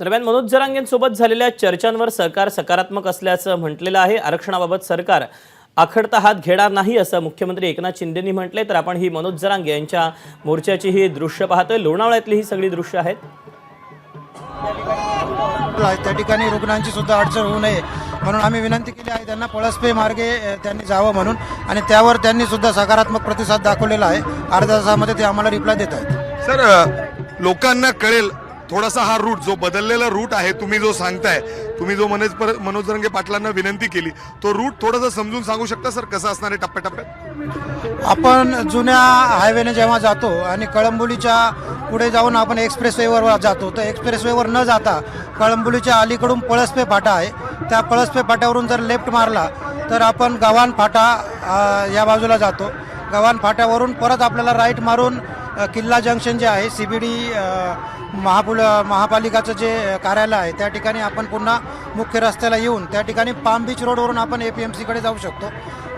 दरम्यान मनोज जरांगेंसोबत झालेल्या चर्चांवर सरकार सकारात्मक असल्याचं म्हटलेलं आहे. आरक्षणाबाबत सरकार आखडता हात घेणार नाही असं मुख्यमंत्री एकनाथ शिंदेंनी म्हटलंय. तर आपण ही मनोज जरांगे यांच्या मोर्चाची ही दृश्य पाहतोय. लोणावळ्यातली ही सगळी दृश्य आहेत. आहे. त्या ठिकाणी रुग्णांची सुद्धा अडचण होऊ नये म्हणून आम्ही विनंती केली आहे. त्यांना पळसपे मार्गे त्यांनी जावं म्हणून आणि त्यावर त्यांनी सुद्धा सकारात्मक प्रतिसाद दाखवलेला आहे. अर्ध्या तासामध्ये ते आम्हाला रिप्लाय देत आहेत. सर लोकांना कळेल थोडासा हा रूट जो बदललेला रूट आहे तुम्ही जो सांगताय तुम्ही जो मनोज मनोज रंगे पाटलांना विनंती केली तो रूट थोडासा समजून सांगू शकता सर कसं असणार आहे टप्प्याटप्प्यात? आपण जुन्या हायवेने जेव्हा जातो आणि कळंबोलीच्या पुढे जाऊन आपण एक्सप्रेसवेवर जातो तर एक्सप्रेसवेवर न जाता कळंबोलीच्या अलीकडून पळसपे फाटा आहे. त्या पळसपे फाट्यावरून जर लेफ्ट मारला तर आपण गव्हाण फाटा या बाजूला जातो. गव्हाण फाट्यावरून परत आपल्याला राईट मारून किल्ला जंक्शन जे आहे सी बी डी महापुल महापालिकाचं जे कार्यालय आहे त्या ठिकाणी आपण पुन्हा मुख्य रस्त्याला येऊन त्या ठिकाणी पाम बीच रोडवरून आपण ए पी एम सीकडे जाऊ शकतो.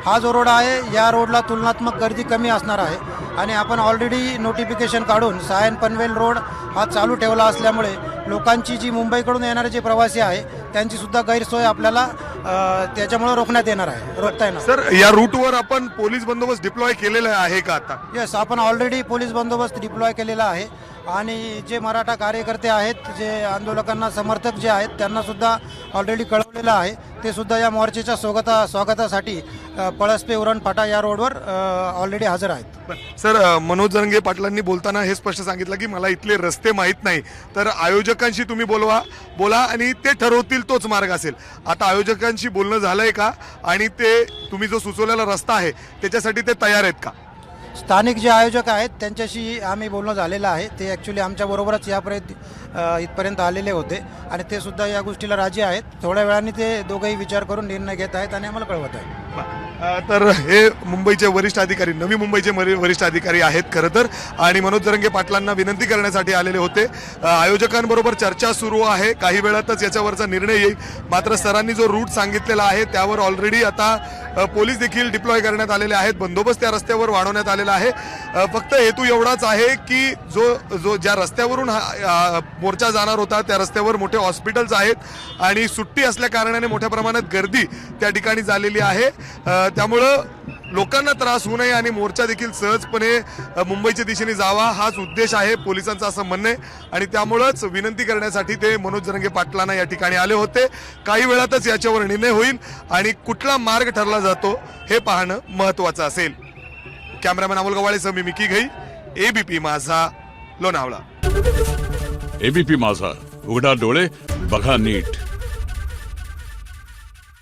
हा जो रोड आहे या रोडला तुलनात्मक गर्दी कमी असणार आहे आणि आपण ऑलरेडी नोटिफिकेशन काढून सायन पनवेल रोड हा चालू ठेवला असल्यामुळे लोकांची जी मुंबईकडून येणारे जे प्रवासी आहे त्यांची सुद्धा गैरसोय आपल्याला त्याच्यामुळे रोखण्यात येणार आहे. रोखता येणार. सर या रूटवर आपण पोलीस बंदोबस्त डिप्लॉय केलेला आहे का आता? येस आपण ऑलरेडी पोलीस बंदोबस्त डिप्लॉय केलेला आहे. आणि जे मराठा कार्यकर्ते आहेत जे आंदोलकांना समर्थक जे आहेत त्यांना सुद्धा ऑलरेडी कळवलेलं आहे. ते सुद्धा या मोर्चेच्या स्वागता स्वागतासाठी पळसपे उरण फाटा या रोडवर ऑलरेडी हजर आहेत. सर मनोज जरंगे पाटलांनी बोलताना हे स्पष्ट सांगितलं की मला इथले रस्ते माहीत नाही. तर आयोजकांशी तुम्ही बोलवा बोला आणि ते ठरवतील तोच मार्ग असेल. आता आयोजकांशी बोलणं झालंय का? आणि ते तुम्ही जो सुचवलेला रस्ता आहे त्याच्यासाठी ते तयार आहेत का? स्थानिक जे आयोजक आहेत त्यांच्याशी आम्ही बोलणं झालेलं आहे. ते ॲक्च्युली आमच्याबरोबरच यापर्यंत इथपर्यंत आलेले होते. आणि ते सुद्धा या गोष्टीला राजी आहेत. थोड्या वेळाने ते दोघंही विचार करून निर्णय घेत आहेत आणि आम्हाला कळवत आहेत. तर हे मुंबईचे वरिष्ठ अधिकारी नवी मुंबईचे वरिष्ठ अधिकारी आहेत खरं तर. आणि मनोज जरंगे पाटलांना विनंती करण्यासाठी आलेले होते. आयोजकांबरोबर चर्चा सुरू आहे. काही वेळातच याच्यावरचा निर्णय येईल. मात्र सरांनी जो रूट सांगितलेला आहे त्यावर ऑलरेडी आता पोलीस देखील डिप्लॉय करण्यात आलेले आहेत. बंदोबस्त त्या रस्त्यावर वाढवण्यात आलेला आहे. फक्त हेतू एवढाच आहे की जो जो ज्या रस्त्यावरून हा मोर्चा जाणार होता त्या रस्त्यावर मोठे हॉस्पिटल्स आहेत. आणि सुट्टी असल्या कारणाने मोठ्या प्रमाणात गर्दी त्या ठिकाणी झालेली आहे. त्यामुळं लोकांना त्रास होऊ नये आणि मोर्चा देखील सहजपणे मुंबईच्या दिशेने जावा हाच उद्देश आहे पोलिसांचं असं म्हणणं आहे. आणि त्यामुळंच विनंती करण्यासाठी ते मनोज जरंगे पाटलांना या ठिकाणी आले होते. काही वेळातच याच्यावर निर्णय होईल आणि कुठला मार्ग ठरला जातो हे पाहणं महत्वाचं असेल. कॅमेरामॅन अमोल गवाळेसह मी Mickey Ghai ABP Majha Lonavala. ABP माझा उघडा डोळे बघा नीट.